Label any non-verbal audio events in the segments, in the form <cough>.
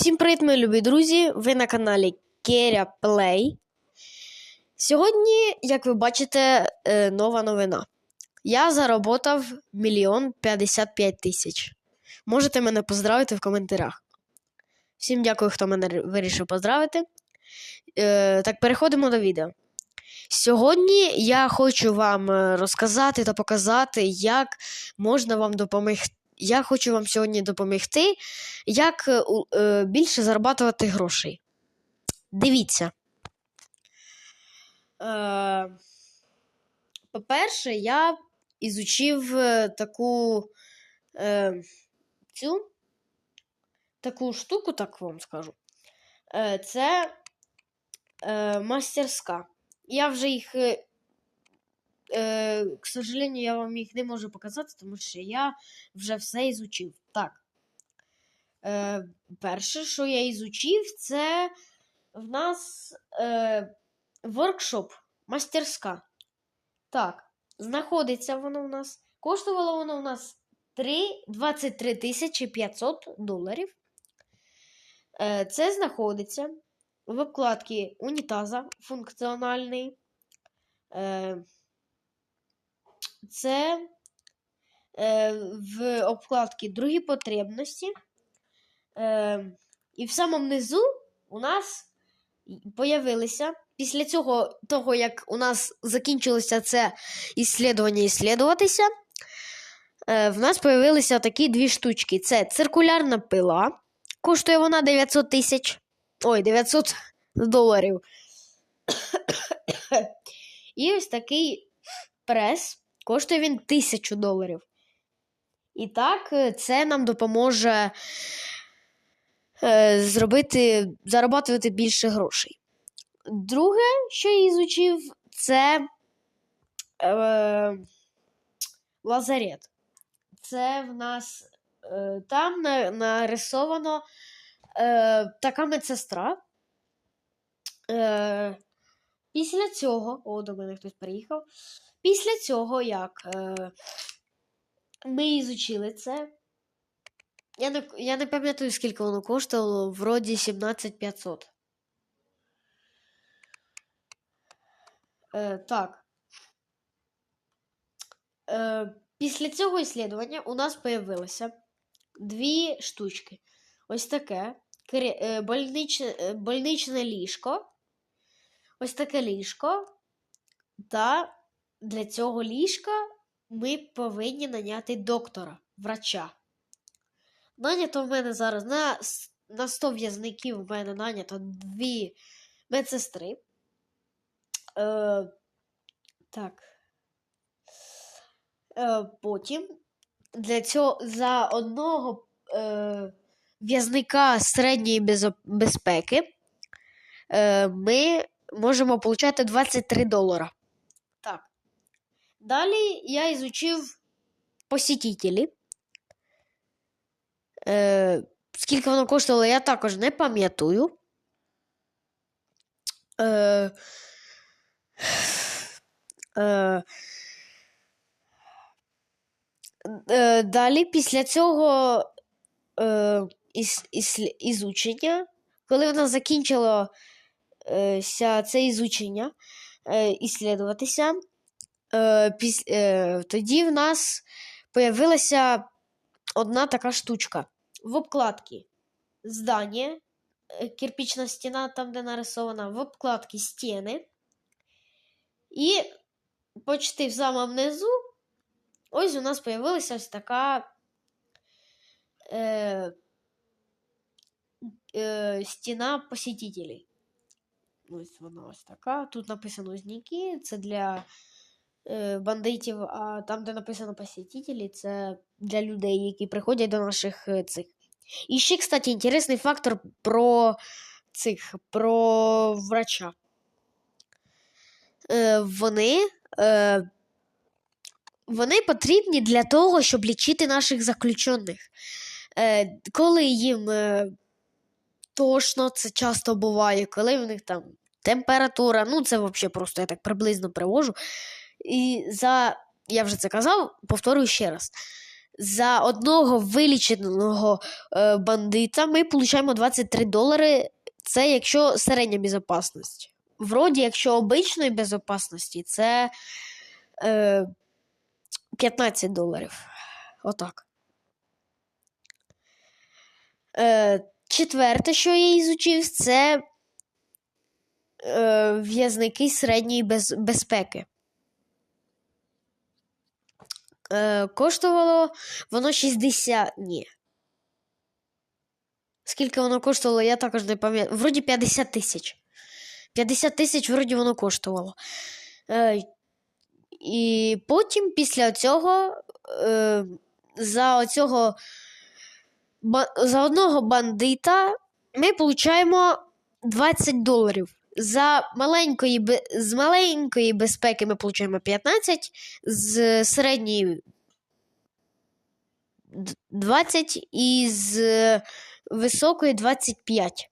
Всім привіт, мої любі друзі! Ви на каналі Керя Плей. Сьогодні, як ви бачите, е, нова новина. Я заработав мільйон 55 тисяч. Можете мене поздравити в коментарях. Всім дякую, хто мене вирішив поздравити. Е, Так, переходимо до відео. Сьогодні я хочу вам е, розказати та показати, як можна вам допомогти. Я хочу вам сьогодні допомогти, як е, е, більше заробляти грошей. Дивіться. Е, по-перше, я ізучив е, таку е, цю таку штуку, так вам скажу. Е, це е, мастерська. Я вже їх. Е, к сожалению, я вам їх не можу показати, тому що я вже все ізучив. Так. Е, перше, що я ізучив, це в нас е, воркшоп, мастерська. Так, знаходиться воно у нас. Коштувало воно у нас 3, 23 тисячі 500 доларів. Е, це знаходиться в обкладці унітаза функціональний. Е, це е, в обкладці другі потребності. Е, і в самому низу у нас появилися після цього, того, як у нас закінчилося це іслідування іслідуватися, е, в нас появилися такі дві штучки. Це циркулярна пила. Коштує вона 900 тисяч. Ой, 900 доларів. <coughs> І ось такий прес. Коштує він 1000 доларів. І так, е, це нам допоможе е, зробити, заробляти більше грошей. Друге, що я ізучив, це е, лазарет. Це в нас е, там на, нарисовано е, така медсестра. Після цього, о, до мене хтось приїхав. Після цього, як е, ми ізучили це, я не, я не пам'ятаю, скільки воно коштувало, вроді 17500. Е, так. Е, після цього іслідування у нас появилося дві штучки. Ось таке е, больничне, больничне ліжко. Ось таке ліжко. Та для цього ліжка ми повинні наняти доктора, врача. Нанято в мене зараз на, на 100 в'язників в мене нанято дві медсестри. Е, так. Е, потім для цього за одного е, в'язника середньої безпеки е, ми можемо отримати 23 долара. Так. Далі я ізучив посітителі. Е, скільки воно коштувало, я також не пам'ятаю. Е, е, е, далі, після цього е, із, із, ізучення, коли в нас закінчило е, ся це ізучення, е, іслідуватися, е, е, тоді в нас появилася одна така штучка. В обкладці здання, кирпична стіна, там, де нарисована, в обкладці стіни. І почти в самому низу ось у нас появилася ось така е, е, стіна посетителей. Ось вона ось така. Тут написано зніки, це для е, бандитів, а там, де написано посетителі, це для людей, які приходять до наших е, цих. І ще, кстати, інтересний фактор про цих, про врача. Е, вони, е, вони потрібні для того, щоб лічити наших заключених. Е, коли їм е, тошно, це часто буває, коли в них там температура, ну це взагалі просто я так приблизно привожу. І за, я вже це казав, повторюю ще раз. за одного виліченого е, бандита ми получаємо 23 долари. Це якщо середня безопасність. Вроді, якщо обичної безопасності, це е, 15 доларів. Отак. Е, четверте, що я ізучив, це е, в'язники середньої без, безпеки. Е, коштувало воно 60. Ні. Скільки воно коштувало, я також не пам'ятаю. Вроді 50 тисяч. 50 тисяч вроді воно коштувало. Е, і потім після цього е, за оцього за одного бандита ми получаємо 20 доларів. За маленької, з маленької безпеки ми получаємо 15, з середньої д- 20 і з високої 25.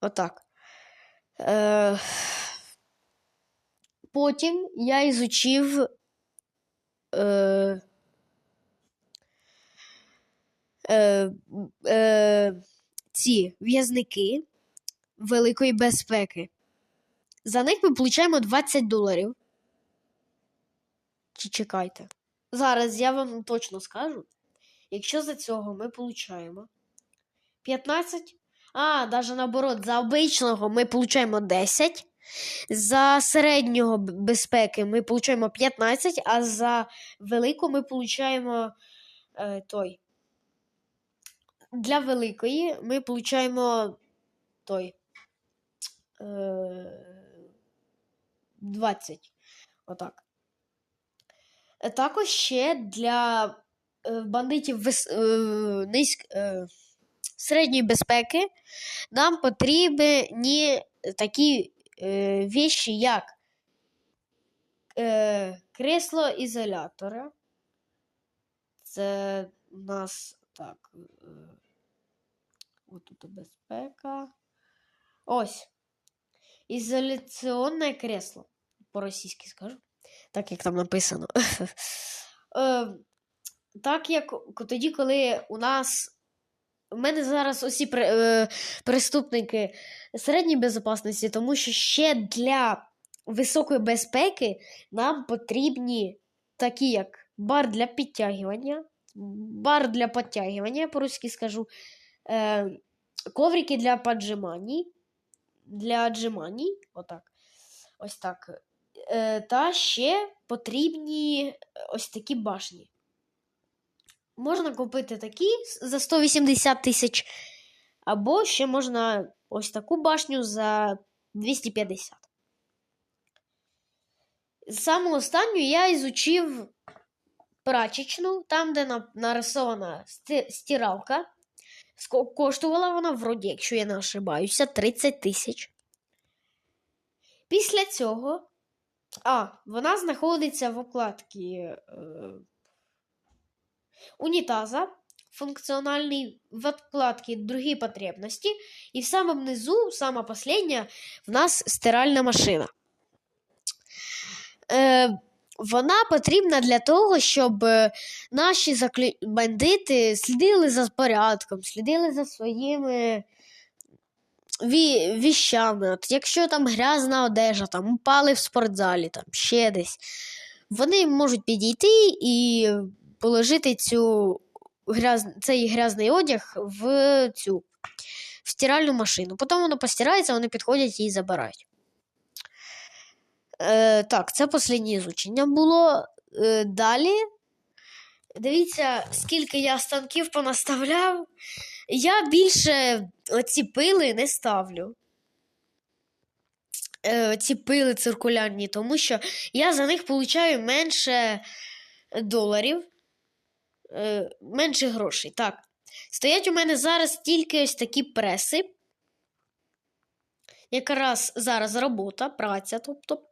Отак. Е, потім я ізучив е, е, е, ці в'язники великої безпеки. За них ми получаємо 20 доларів. Чи чекайте. Зараз я вам точно скажу. Якщо за цього ми получаємо 15. А, навіть наоборот, за обичного ми получаємо 10. За середнього безпеки ми получаємо 15, а за велику ми получаємо е, той. Для великої ми получаємо той. Е, 20. Отак. Е, Також ще для е, бандитів вис... е, низьк... е, середньої безпеки нам потрібні такі віші, як кресло ізолятора. Це у нас так. Е, отут безпека. Ось. Ізоляційне кресло. По-російськи скажу. Так як там написано. <laughs> Е, так як тоді, коли у нас. У мене зараз усі при, е, преступники середньої безпечності, тому що ще для високої безпеки нам потрібні такі, як бар для підтягування, бар для підтягування, по-русски скажу, е, коврики для поджиманий, для отжиманий, отак. Ось так. Е, та ще потрібні ось такі башні. Можна купити такі за 180 тисяч, або ще можна ось таку башню за 250. Саме останню я ізучив прачечну, там, де нарисована стиралка. Коштувала вона, вроді, якщо я не ошибаюся, 30 тисяч. Після цього. А, вона знаходиться в окладці е, унітаза, функціональний в вкладці Другі потребності. І в самому низу, сама последня, в нас стиральна машина. Е, вона потрібна для того, щоб е, наші заклю... бандити слідили за порядком, слідили за своїми ві... віщами. От якщо там грязна одежа, там упали в спортзалі, там ще десь, вони можуть підійти і положити цю гряз... цей грязний одяг в цю в стиральну машину. Потім воно постирається, вони підходять і забирають. Е, так, це останнє ізучення було. Е, далі. Дивіться, скільки я станків понаставляв. Я більше ці пили не ставлю. Е, ці пили циркулярні, тому що я за них получаю менше доларів, е, менше грошей. Так. Стоять у мене зараз тільки ось такі преси. Якраз зараз робота, праця, тобто,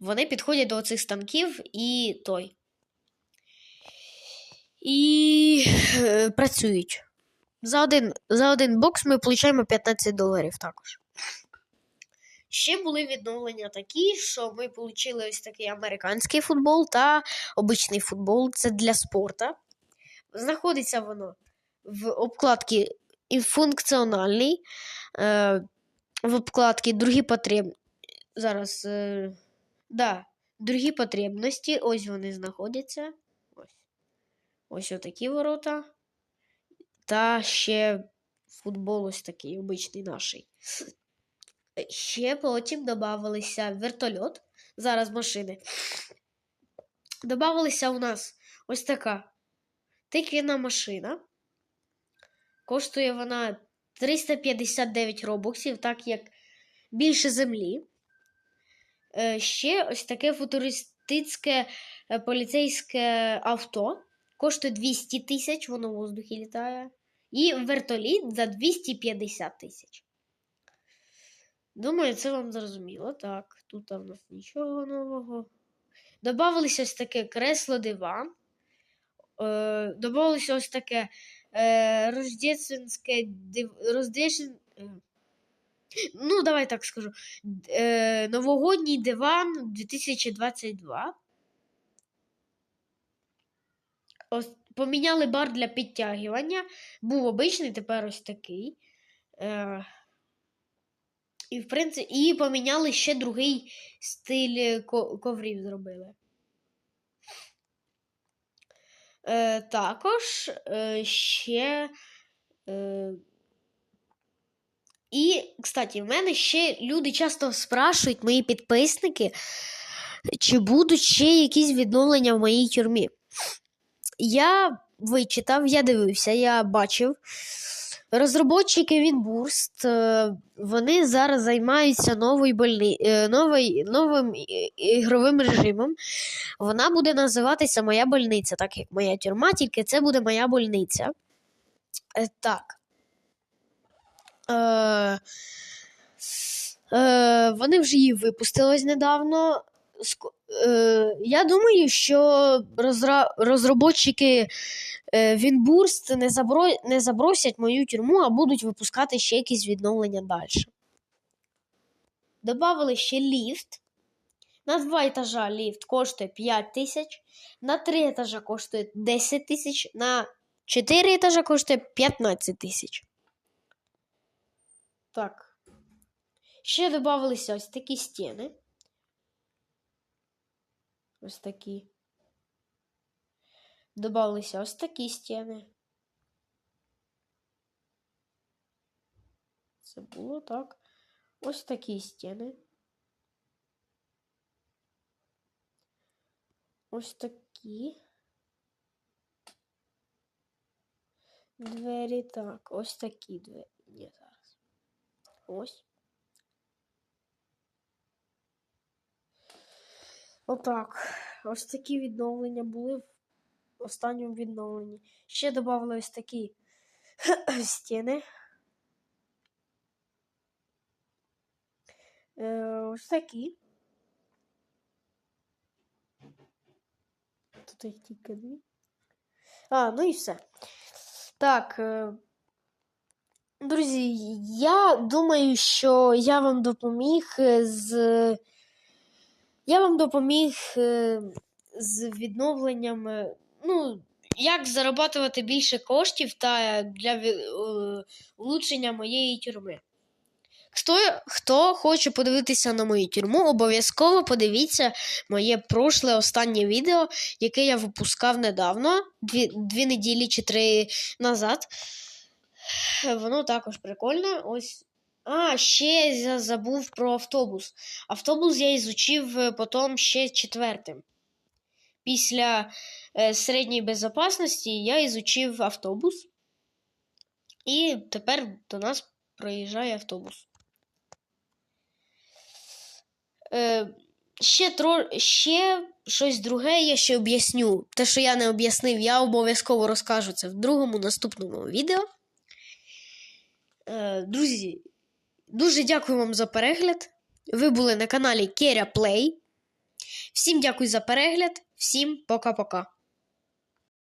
вони підходять до цих станків і той. І е, працюють. За один, за один бокс ми отримуємо 15 доларів також. Ще були відновлення такі, що ми отримали ось такий американський футбол та обичний футбол. Це для спорту. Знаходиться воно в обкладці функціональний, е, в обкладці другі потреб... Зараз. Е, да, другі потребності. Ось вони знаходяться. Ось. Ось отакі ворота. Та ще футбол ось такий обичний наший. Ще потім додавалися вертольот. Зараз машини. Добавилася у нас ось така тиквіна машина. Коштує вона 359 робоксів, так як більше землі. Е, Ще ось таке футуристичне е, поліцейське авто. Коштує 200 тисяч, воно в воздухі літає. І вертоліт за 250 тисяч. Думаю, це вам зрозуміло. Так, тут в нас нічого нового. Добавилося ось таке кресло диван. Е, Добавилося ось таке е, рождественське див... роздешен... е, Ну, давай так скажу. Е, новогодній диван 2022. Ось, поміняли бар для підтягування. Був обичний, тепер ось такий. Е, і, в принципі, і поміняли ще другий стиль ко- коврів зробили. Е, також е, ще. Е, і, кстати, в мене ще люди часто спрашують, мої підписники, чи будуть ще якісь відновлення в моїй тюрмі. Я вичитав, я дивився, я бачив. Розробники Вінбурст, е, вони зараз займаються новою больни... е, новий... новим ігровим режимом. Вона буде називатися Моя больниця, так як моя тюрма, тільки це буде моя больниця. Е, Так. Е, е, вони вже її випустили ось недавно. Е, я думаю, що розра... розробники е, Вінбурст не, забро... не забросять мою тюрму, а будуть випускати ще якісь відновлення далі. Добавили ще ліфт. На два етажа ліфт коштує 5 тисяч, на три етажа коштує 10 тисяч, на 4 етажа коштує 15 тисяч. Так. Ще додавалися ось такі стіни. Ось такі. Добавилися ось такі стіни. Це було так. Ось такі стіни. Ось такі. Двері так. Ось такі двері. Ні, зараз. Ось. Отак. Ось такі відновлення були в останньому відновленні. Ще додали ось такі <clears throat> стіни. Е, ось такі. Тут їх тільки дві. А, ну і все. Так. е, Друзі, я думаю, що я вам допоміг з. Я вам допоміг е, з відновленням. е, Ну, як заробляти більше коштів та для ві- е, моєї тюрми. Хто, хто хоче подивитися на мою тюрму, обов'язково подивіться моє прошле останнє відео, яке я випускав недавно, дві, дві неділі чи три назад. Воно також прикольне. Ось. А, ще я забув про автобус. Автобус я ізучив е, потім ще четвертим. Після е, середньої безпечності я ізучив автобус. І тепер до нас проїжджає автобус. Е, ще, тро... ще щось друге я ще об'ясню. Те, що я не об'яснив, я обов'язково розкажу це в другому наступному відео. Е, друзі, дуже дякую вам за перегляд. Ви були на каналі Керя Плей. Всім дякую за перегляд. Всім пока-пока.